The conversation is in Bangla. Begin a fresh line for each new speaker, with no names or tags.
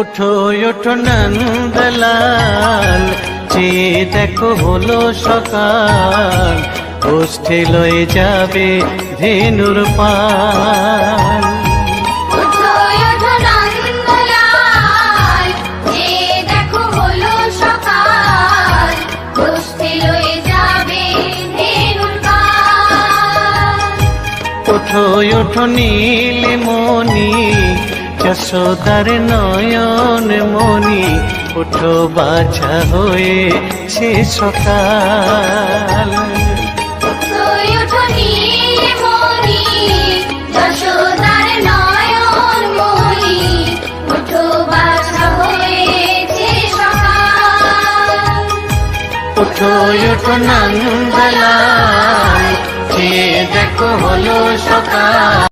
ওঠো উঠো নন্দলাল চেয়ে দেখো হলো সকাল। গোষ্ঠী লয়ে যাবে ধেনুর পাল।
ওঠো ওঠো
নীল মনি যশোদার নয়ন মনি ওঠো বাছা
বাছা হয়েছে সকাল।
ওঠো ওঠো দেখো হলো সকাল।